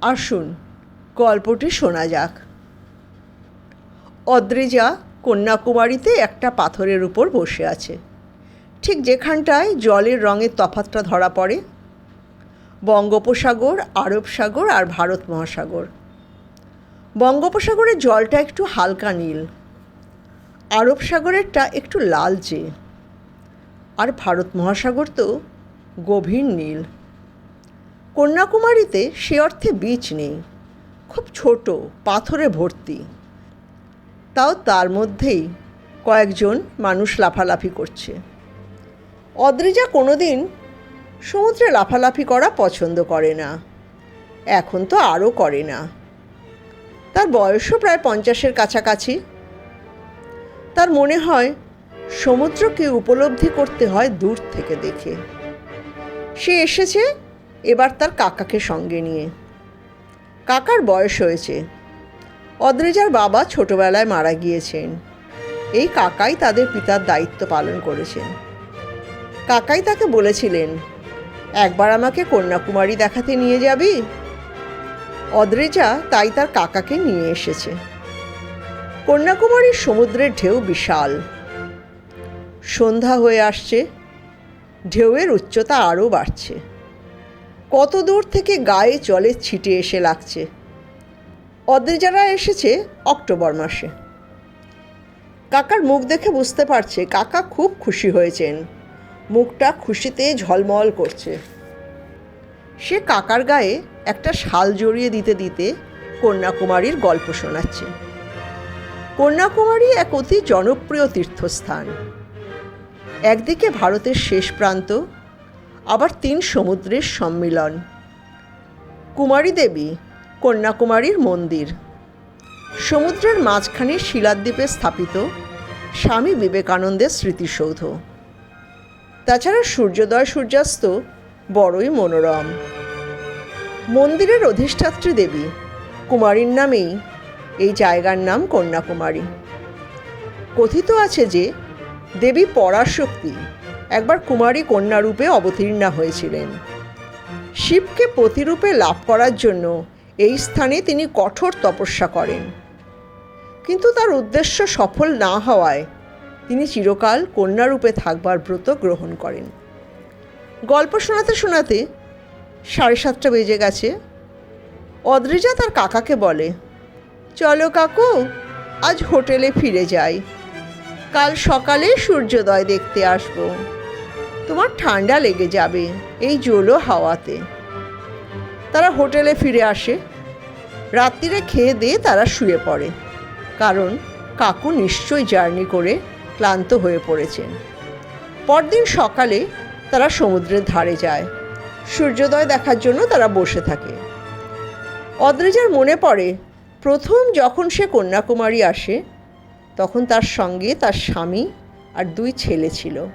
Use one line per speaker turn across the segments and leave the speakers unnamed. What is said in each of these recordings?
আসুন, গল্পটি শোনা যাক। অদ্রেজা কন্যাকুমারীতে একটা পাথরের উপর বসে আছে। ঠিক যেখানটায় জলের রঙের তফাতটা ধরা পড়ে। বঙ্গোপসাগর, আরব সাগর আর ভারত মহাসাগর। বঙ্গোপসাগরের জলটা একটু হালকা নীল। আরব সাগরেরটা একটু লালচে। আর ভারত মহাসাগর তো গভীর নীল। কন্যাকুমারীতে সে অর্থে বীচ নেই। খুব ছোট, পাথরে ভর্তি। তাও তার মধ্যেই কয়েকজন মানুষ লাফালাফি করছে। অদ্রিজা কোনো দিন সমুদ্রে লাফালাফি করা পছন্দ করে না। এখন তো আরও করে না। তার বয়সও প্রায় পঞ্চাশের কাছাকাছি। তার মনে হয় সমুদ্রকে উপলব্ধি করতে হয় দূর থেকে দেখে। সে এসেছে এবার তার কাকাকে সঙ্গে নিয়ে। কাকার বয়স হয়েছে। অদ্রেজার বাবা ছোটবেলায় মারা গিয়েছেন। এই কাকাই তাদের পিতার দায়িত্ব পালন করেছেন। কাকাই তাকে বলেছিলেন, একবার আমাকে কন্যাকুমারী দেখাতে নিয়ে যাবি? অদ্রেজা তাই তার কাকাকে নিয়ে এসেছে। কন্যাকুমারীর সমুদ্রের ঢেউ বিশাল। সন্ধ্যা হয়ে আসছে, ঢেউয়ের উচ্চতা আরও বাড়ছে। কত দূর থেকে গায়ে জলের ছিটে এসে লাগছে। অদ্রিজারা এসেছে অক্টোবর মাসে। কাকার মুখ দেখে বুঝতে পারছে, কাকা খুব খুশি হয়েছেন। মুখটা খুশিতে ঝলমল করছে। সে কাকার গায়ে একটা শাল জড়িয়ে দিতে দিতে কন্যাকুমারীর গল্প শোনাচ্ছে। কন্যাকুমারী এক অতি জনপ্রিয় তীর্থস্থান। একদিকে ভারতের শেষ প্রান্ত আবার তিন সমুদ্রের সম্মিলন। কুমারী দেবী, কন্যাকুমারীর মন্দির। সমুদ্রের মাঝখানে শিলাদ্বীপে স্থাপিত স্বামী বিবেকানন্দের স্মৃতিসৌধ। তাছাড়া সূর্যোদয় সূর্যাস্ত বড়ই মনোরম। মন্দিরের অধিষ্ঠাত্রী দেবী, কুমারীর নামেই এই জায়গার নাম কন্যাকুমারী। কথিত আছে যে, দেবী পরাশক্তি একবার কুমারী কন্যারূপে অবতীর্ণা হয়েছিলেন। শিবকে প্রতিরূপে লাভ করার জন্য এই স্থানে তিনি কঠোর তপস্যা করেন। কিন্তু তার উদ্দেশ্য সফল না হওয়ায় তিনি চিরকাল কন্যারূপে থাকবার ব্রত গ্রহণ করেন। গল্প শোনাতে শোনাতে সাড়ে সাতটা বেজে গেছে। অদ্রিজা তার কাকাকে বলে, চলো কাকু, আজ হোটেলে ফিরে যাই। কাল সকালে সূর্যোদয় দেখতে আসব। তোমার ঠান্ডা লেগে যাবে এই জোলো হাওয়াতে। তারা হোটেলে ফিরে আসে। রাত্রিরে খেয়ে দিয়ে তারা শুয়ে পড়ে। কারণ কাকু নিশ্চয়ই জার্নি করে ক্লান্ত হয়ে পড়েছেন। পরদিন সকালে তারা সমুদ্রের ধারে যায়। সূর্যোদয় দেখার জন্য তারা বসে থাকে। অদ্রেজার মনে পড়ে, প্রথম যখন সে কন্যাকুমারী আসে, তখন তার সঙ্গে তার স্বামী আর দুই ছেলে ছিল।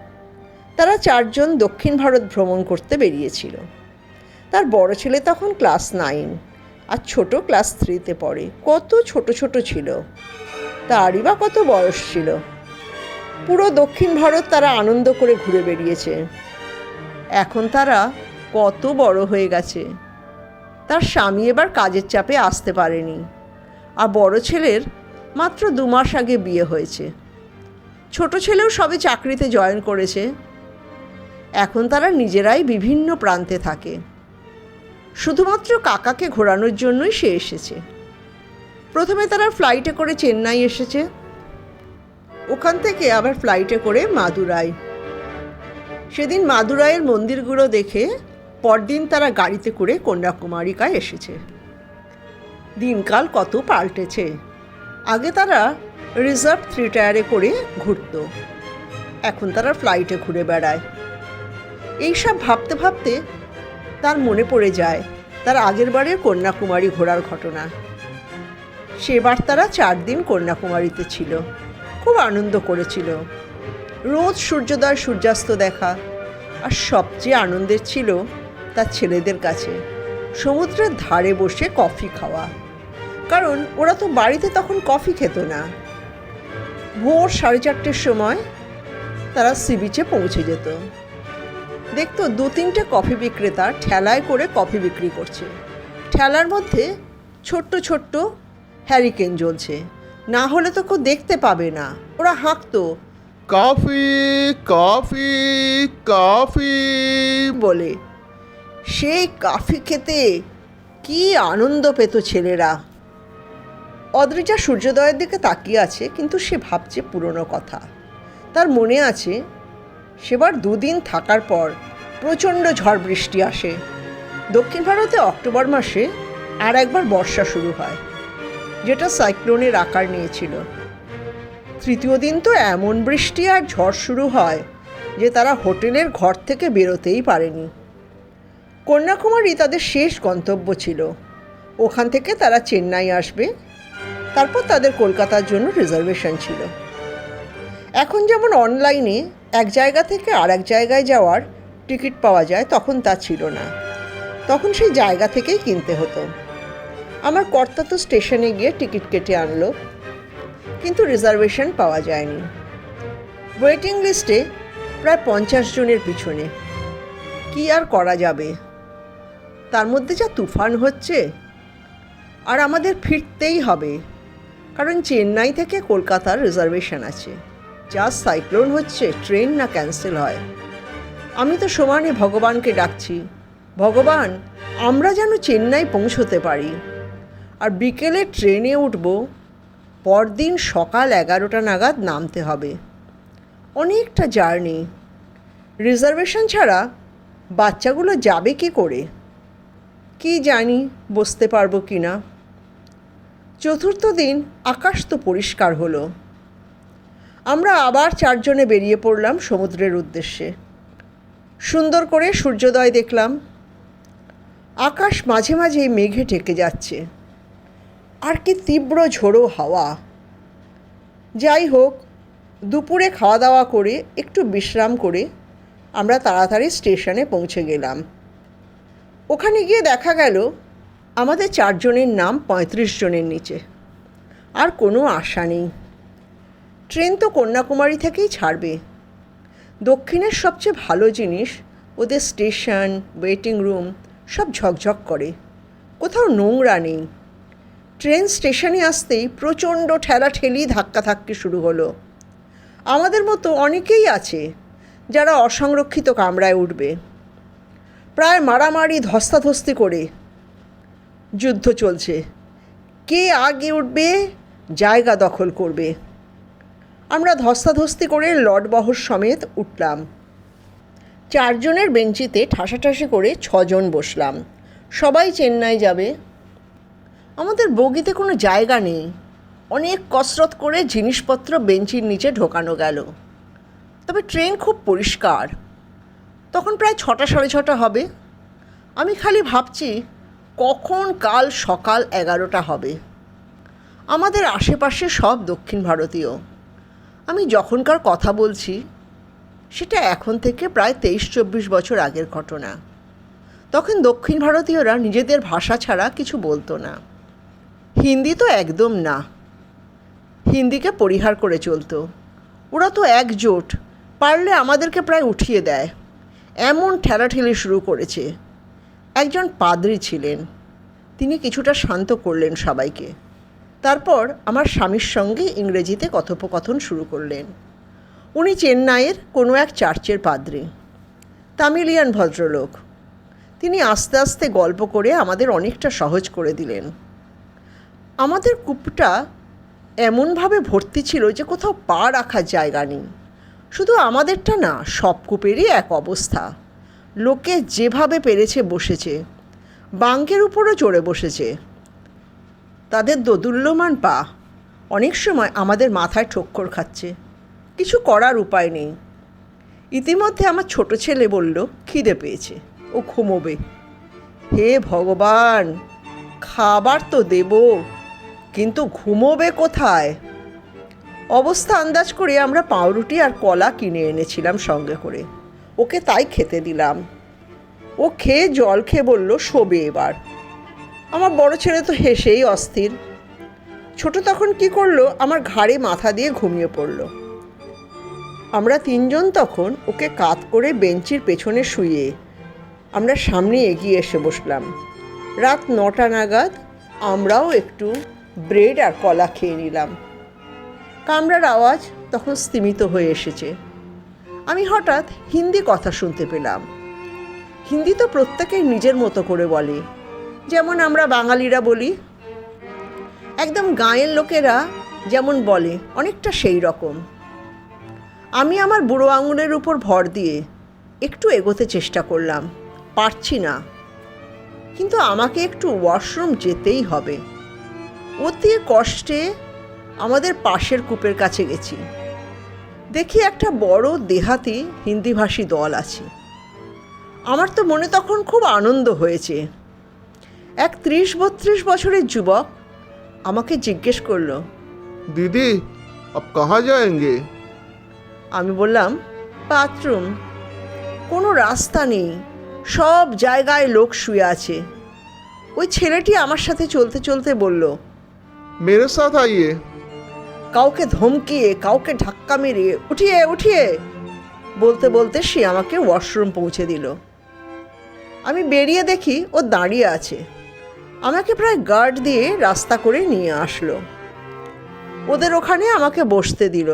তারা চারজন দক্ষিণ ভারত ভ্রমণ করতে বেরিয়েছিল। তার বড় ছেলে তখন ক্লাস নাইন আর ছোট ক্লাস থ্রিতে পড়ে। কত ছোট ছোট ছিল। তারই বা কত বয়স ছিল। পুরো দক্ষিণ ভারত তারা আনন্দ করে ঘুরে বেরিয়েছে এখন তারা কত বড় হয়ে গেছে। তার স্বামী এবার কাজের চাপে আসতে পারেনি। আর বড় ছেলের মাত্র দু মাস আগে বিয়ে হয়েছে। ছোট ছেলেও সবে চাকরিতে জয়েন করেছে। এখন তারা নিজেরাই বিভিন্ন প্রান্তে থাকে। শুধুমাত্র কাকাকে ঘোরানোর জন্যই সে এসেছে। প্রথমে তারা ফ্লাইটে করে চেন্নাই এসেছে। ওখান থেকে আবার ফ্লাইটে করে মাদুরাই। সেদিন মাদুরাইয়ের মন্দিরগুলো দেখে পরদিন তারা গাড়িতে করে কন্যাকুমারিকায় এসেছে। দিনকাল কত পাল্টেছে। আগে তারা রিজার্ভ থ্রি টায়ারে করে ঘুরত। এখন তারা ফ্লাইটে ঘুরে বেড়ায়। এইসব ভাবতে ভাবতে তার মনে পড়ে যায় তার আগের বারের কন্যাকুমারী ঘোরার ঘটনা। সেবার তারা চার দিন কন্যাকুমারীতে ছিল। খুব আনন্দ করেছিল। রোজ সূর্যোদয়, সূর্যাস্ত দেখা। আর সবচেয়ে আনন্দের ছিল তার ছেলেদের কাছে। সমুদ্রের ধারে বসে কফি খাওয়া। কারণ ওরা তো বাড়িতে তখন কফি খেত না। ভোর সাড়ে চারটের সময় তারা সি বিচে পৌঁছে যেত। দেখতো দু তিনটে কফি বিক্রেতা ঠেলায় করে কফি বিক্রি করছে। ঠেলার মধ্যে ছোট্ট ছোট্ট হ্যারিকেন জ্বলছে। না হলে তো কেউ দেখতে পাবে না। ওরা হাঁকতো।
Coffee coffee coffee.
বলে সেই কফি খেতে কি আনন্দ পেত ছেলেরা। অদ্রিজা সূর্যোদয়ের দিকে তাকিয়ে আছে কিন্তু সে ভাবছে পুরনো কথা। তার মনে আছে সেবার দুদিন থাকার পর প্রচণ্ড ঝড় বৃষ্টি আসে। দক্ষিণ ভারতে অক্টোবর মাসে আর একবার বর্ষা শুরু হয়, যেটা সাইক্লোনের আকার নিয়েছিল। তৃতীয় দিন তো এমন বৃষ্টি আর ঝড় শুরু হয় যে তারা হোটেলের ঘর থেকে বেরোতেই পারেনি। কন্যাকুমারী তাদের শেষ গন্তব্য ছিল। ওখান থেকে তারা চেন্নাই আসবে, তারপর তাদের কলকাতার জন্য রিজার্ভেশন ছিল। এখন যেমন অনলাইনে এক জায়গা থেকে আর এক জায়গায় যাওয়ার টিকিট পাওয়া যায় তখন তা ছিল না। তখন সেই জায়গা থেকেই কিনতে হতো। আমার কর্তা তো স্টেশনে গিয়ে টিকিট কেটে আনলো, কিন্তু রিজার্ভেশন পাওয়া যায়নি। ওয়েটিং লিস্টে প্রায় পঞ্চাশ জনের পিছনে। কি আর করা যাবে? তার মধ্যে যা তুফান হচ্ছে, আর আমাদের ফিরতেই হবে, কারণ চেন্নাই থেকে কলকাতার রিজার্ভেশন আছে। যা সাইক্লোন হচ্ছে, ট্রেন না ক্যান্সেল হয়। আমি তো সমানে ভগবানকে ডাকছি। ভগবান, আমরা যেন চেন্নাই পৌঁছতে পারি। আর বিকেলে ট্রেনে উঠব, পরদিন সকাল এগারোটা নাগাদ নামতে হবে। অনেকটা জার্নি। রিজার্ভেশন ছাড়া বাচ্চাগুলো যাবে কি করে? কি জানি বসতে পারব কি না চতুর্থ দিন আকাশ তো পরিষ্কার হলো। আমরা আবার চারজনে বেরিয়ে পড়লাম সমুদ্রের উদ্দেশ্যে। সুন্দর করে সূর্যোদয় দেখলাম। আকাশ মাঝে মাঝে মেঘে ঢেকে যাচ্ছে। আর কি তীব্র ঝোড়ো হাওয়া। যাই হোক, দুপুরে খাওয়া দাওয়া করে একটু বিশ্রাম করে আমরা তাড়াতাড়ি স্টেশনে পৌঁছে গেলাম। ওখানে গিয়ে দেখা গেল, আমাদের চারজনের নাম পঁয়ত্রিশ জনের নিচে। আর কোনো আশা নেই। ট্রেন তো কন্যাকুমারী থেকেই ছাড়বে। দক্ষিণের সবচেয়ে ভালো জিনিস, ওদের স্টেশন, ওয়েটিং রুম, সব ঝকঝক করে। কোথাও নোংরা নেই। ট্রেন স্টেশনে আসতেই প্রচণ্ড ঠেলাঠেলি ধাক্কাধাক্কি শুরু হলো। আমাদের মতো অনেকেই আছে, যারা অসংরক্ষিত কামরায় উঠবে। প্রায় মারামারি, ধস্তাধস্তি করে যুদ্ধ চলছে। কে আগে উঠবে, জায়গা দখল করবে। ধস্তাধস্তি করে লটবহর সমেত উঠলাম। চারজনের বেঞ্চিতে ঠাসাঠাসি করে ছজন বসলাম। সবাই চেন্নাই যাবে। আমাদের বগিতে কোনো জায়গা নেই। অনেক কসরত করে জিনিসপত্র বেঞ্চির নিচে ঢোকানো গেল। তবে ট্রেন খুব পরিষ্কার। তখন প্রায় ছটা সাড়ে ছটা হবে। আমি খালি ভাবছি, কখন কাল সকাল এগারোটা হবে? আমাদের আশেপাশে সব দক্ষিণ ভারতীয়। আমি যখনকার কথা বলছি, সেটা এখন থেকে প্রায় তেইশ চব্বিশ বছর আগের ঘটনা। তখন দক্ষিণ ভারতীয়রা নিজেদের ভাষা ছাড়া কিছু বলতো না। হিন্দি তো একদম না। হিন্দিকে পরিহার করে চলতো। ওরা তো একজোট, পারলে আমাদেরকে প্রায় উঠিয়ে দেয়। এমন ঠেলাঠেলি শুরু করেছে। একজন পাদ্রি ছিলেন। তিনি কিছুটা শান্ত করলেন সবাইকে। তারপর আমার স্বামীর সঙ্গে ইংরেজিতে কথোপকথন শুরু করলেন। উনি চেন্নাইয়ের কোনো এক চার্চের পাদ্রী, তামিলিয়ান ভদ্রলোক। তিনি আস্তে আস্তে গল্প করে আমাদের অনেকটা সহজ করে দিলেন। আমাদের কূপটা এমনভাবে ভর্তি ছিল যে কোথাও পা রাখার জায়গা নেই। শুধু আমাদেরটা না, সব কূপেরই এক অবস্থা। লোকে যেভাবে পেরেছে বসেছে, বাঙ্কের উপরও চড়ে বসেছে। তাদের দোদুল্যমান পা অনেক সময় আমাদের মাথায় ঠক্কর খাচ্ছে। কিছু করার উপায় নেই। ইতিমধ্যে আমার ছোট ছেলে বলল, খিদে পেয়েছে, ও ঘুমোবে। হে ভগবান, খাবার তো দেব, কিন্তু ঘুমোবে কোথায়? অবস্থা আন্দাজ করে আমরা পাউরুটি আর কলা কিনে এনেছিলাম সঙ্গে করে। ওকে তাই খেতে দিলাম। ও খেয়ে জল খেয়ে বলল, শোবে এবার। আমার বড় ছেলে তো হেসেই অস্থির। ছোট তখন কি করল? আমার ঘাড়ে মাথা দিয়ে ঘুমিয়ে পড়ল। আমরা তিনজন তখন ওকে কাত করে বেঞ্চির পেছনে শুয়ে আমরা সামনে এগিয়ে এসে বসলাম। রাত নটা নাগাদ আমরাও একটু ব্রেড আর কলা খেয়ে নিলাম। কামরার আওয়াজ তখন স্তিমিত হয়ে এসেছে। আমি হঠাৎ হিন্দি কথা শুনতে পেলাম। হিন্দি তো প্রত্যেকেই নিজের মতো করে বলে। যেমন আমরা বাঙালিরা বলি, একদম গাঁয়ের লোকেরা যেমন বলে, অনেকটা সেই রকম। আমি আমার বুড়ো আঙুলের উপর ভর দিয়ে একটু এগোতে চেষ্টা করলাম, পারছি না। কিন্তু আমাকে একটু ওয়াশরুম যেতেই হবে। অতি কষ্টে আমাদের পাশের কূপের কাছে গেছি। দেখি একটা বড় দেহাতি হিন্দিভাষী দল আছে। আমার তো মনে তখন খুব আনন্দ হয়েছে। এক ত্রিশ বত্রিশ বছরের যুবক আমাকে জিজ্ঞেস করলো
दीदी अब कहाँ जाएंगे
আমি বললাম বাথরুম কোনো রাস্তা নেই সব জায়গায় লোক শুয়ে আছে ওই ছেলেটি আমার সাথে চলতে চলতে বলল
मेरे साथ आइए
কাউকে ধমকিয়ে কাউকে ধাক্কা মেরে উঠিয়ে উঠিয়ে বলতে বলতে সে আমাকে ওয়াশরুম পৌঁছে দিল আমি বেরিয়ে দেখি ও দাঁড়িয়ে আছে আমাকে প্রায় গার্ড দিয়ে রাস্তা করে নিয়ে আসলো ওদের ওখানে আমাকে বসতে দিল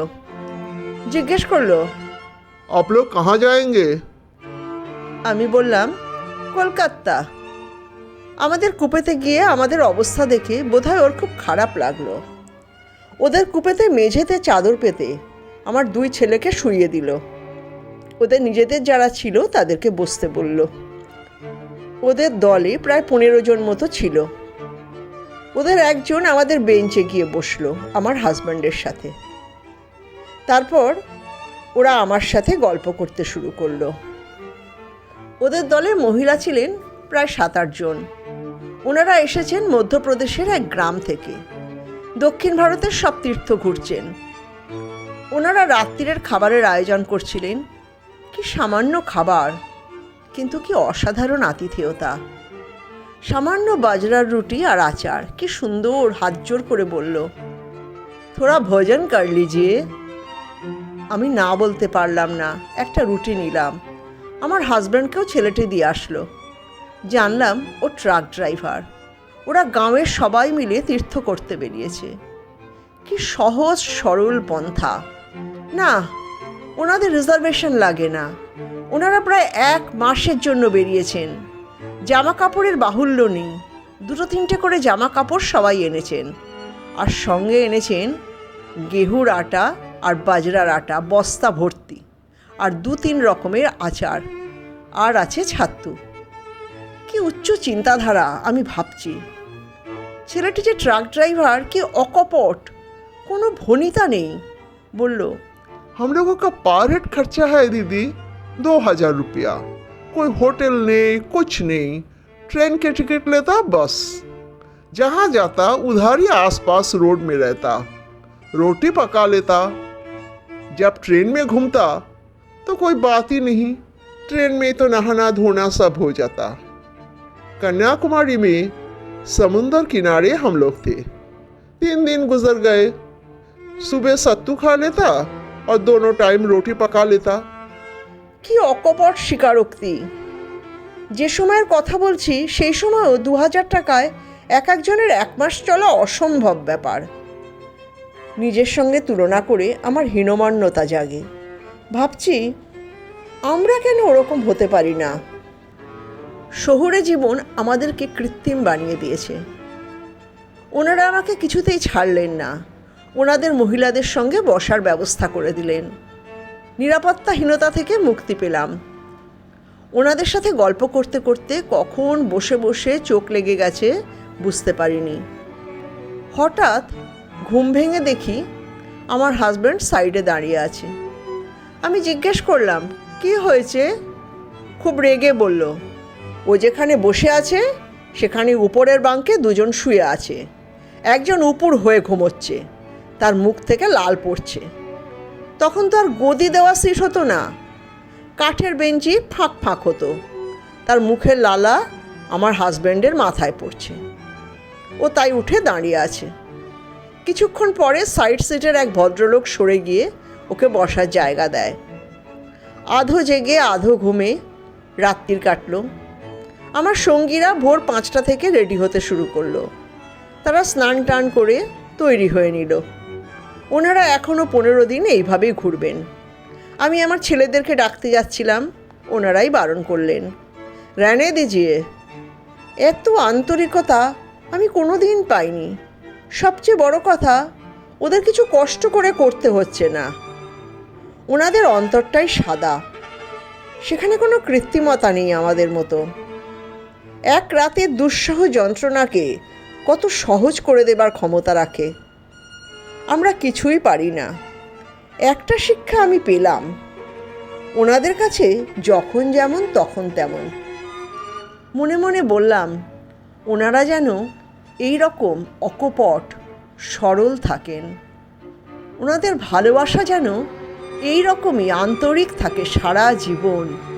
জিজ্ঞেস করলো
आप लोग कहाँ जाएंगे
আমি বললাম কলকাতা আমাদের কুপেতে গিয়ে আমাদের অবস্থা দেখে বোধহয় ওর খুব খারাপ লাগলো ওদের কুপেতে মেঝেতে চাদর পেতে আমার দুই ছেলেকে শুইয়ে দিল ওদের নিজেদের যারা ছিল তাদেরকে বসতে বলল ওদের দলে প্রায় পনেরো জন মতো ছিল। ওদের একজন আমাদের বেঞ্চে গিয়ে বসল, আমার হাজব্যান্ডের সাথে। তারপর ওরা আমার সাথে গল্প করতে শুরু করল। ওদের দলে মহিলা ছিলেন প্রায় সাত আটজন ওনারা এসেছেন মধ্যপ্রদেশের এক গ্রাম থেকে। দক্ষিণ ভারতের সব তীর্থ ঘুরছেন। ওনারা রাত্রিরের খাবারের আয়োজন করছিলেন। কি সামান্য খাবার! কিন্তু কি অসাধারণ আতিথেয়তা। সামান্য বাজরার রুটি আর আচার, কি সুন্দর হাত জোর করে বলল, থোড়া ভোজন কর লিজিয়ে। আমি না বলতে পারলাম না, একটা রুটি নিলাম। আমার হাজব্যান্ডকেও ছেলেটি দিয়ে আসলো। জানলাম ও ট্রাক ড্রাইভার। ওরা গাঁয়ের সবাই মিলে তীর্থ করতে বেরিয়েছে। কি সহজ সরল পন্থা। না, ওনাদের রিজার্ভেশন লাগে না। ওনারা প্রায় এক মাসের জন্য বেরিয়েছেন জামা কাপড়ের বাহুল্য নেই দুটো তিনটে করে জামা কাপড় সবাই এনেছেন আর সঙ্গে এনেছেন গেহুর আটা আর বাজরার আটা বস্তা ভর্তি আর দু তিন রকমের আচার আর আছে ছাত্তু কি উচ্চ চিন্তাধারা আমি ভাবছি ছেলেটি যে ট্রাক ড্রাইভার কি অকপট কোনো ভনিতা নেই বলল
हम लोगों का पर हेड खर्चा है दीदी दो हज़ार रुपया। कोई होटल नहीं, कुछ नहीं। ट्रेन के टिकट लेता, बस। जहाँ जाता, उधर ही आसपास रोड में रहता। रोटी पका लेता। जब ट्रेन में घूमता तो कोई बात ही नहीं। ट्रेन में तो नहाना धोना सब हो जाता। कन्याकुमारी में समुंदर किनारे हम लोग थे। तीन दिन गुजर गए। सुबह सत्तू खा लेता और दोनों टाइम रोटी पका लेता।
কি অকপট স্বীকারোক্তি? যে সময়ের কথা বলছি, সেই সময়ও দু হাজার টাকায় এক একজনের এক মাস চলা অসম্ভব ব্যাপার। নিজের সঙ্গে তুলনা করে আমার হীনমান্যতা জাগে। ভাবছি, আমরা কেন ওরকম হতে পারি না? শহুরে জীবন আমাদেরকে কৃত্রিম বানিয়ে দিয়েছে। ওনারা আমাকে কিছুতেই ছাড়লেন না। ওনাদের মহিলাদের সঙ্গে বসার ব্যবস্থা করে দিলেন। নিরাপত্তাহীনতা থেকে মুক্তি পেলাম। ওনাদের সাথে গল্প করতে করতে কখন বসে বসে চোখ লেগে গেছে বুঝতে পারিনি। হঠাৎ ঘুম ভেঙে দেখি আমার হাজব্যান্ড সাইডে দাঁড়িয়ে আছে। আমি জিজ্ঞেস করলাম, কি হয়েছে? খুব রেগে বলল, ও যেখানে বসে আছে, সেখানে উপরের বাঙ্কে দুজন শুয়ে আছে। একজন উপুর হয়ে ঘুমোচ্ছে, তার মুখ থেকে লাল পড়ছে। তখন তো আর গদি দেওয়া সিট হতো না। কাঠের বেঞ্চি ফাঁক ফাঁক হতো। তার মুখের লালা আমার হাজব্যান্ডের মাথায় পড়ছে। ও তাই উঠে দাঁড়িয়ে আছে। কিছুক্ষণ পরে সাইড সিটের এক ভদ্রলোক সরে গিয়ে ওকে বসার জায়গা দেয়। আধো জেগে আধো ঘুমে রাত্রির কাটলো। আমার সঙ্গীরা ভোর পাঁচটা থেকে রেডি হতে শুরু করল। তারা স্নান টান করে তৈরি হয়ে নিল। ওনারা এখনও পনেরো দিন এইভাবেই ঘুরবেন। আমি আমার ছেলেদেরকে ডাকতে যাচ্ছিলাম, ওনারাই বারণ করলেন। রানে দিজিয়ে, এত আন্তরিকতা আমি কোনো দিন পাইনি। সবচেয়ে বড় কথা, ওদের কিছু কষ্ট করে করতে হচ্ছে না। ওনাদের অন্তরটাই সাদা। সেখানে কোনো কৃত্রিমতা নেই আমাদের মতো। এক রাতের দুঃসহ যন্ত্রণাকে কত সহজ করে দেবার ক্ষমতা রাখে। আমরা কিছুই পারি না। একটা শিক্ষা আমি পেলাম। ওনাদের কাছে যখন যেমন, তখন তেমন। মনে মনে বললাম, ওনারা যেন এই রকম অকপট, সরল থাকেন। ওনাদের ভালোবাসা যেন এই রকমই আন্তরিক থাকে সারা জীবন।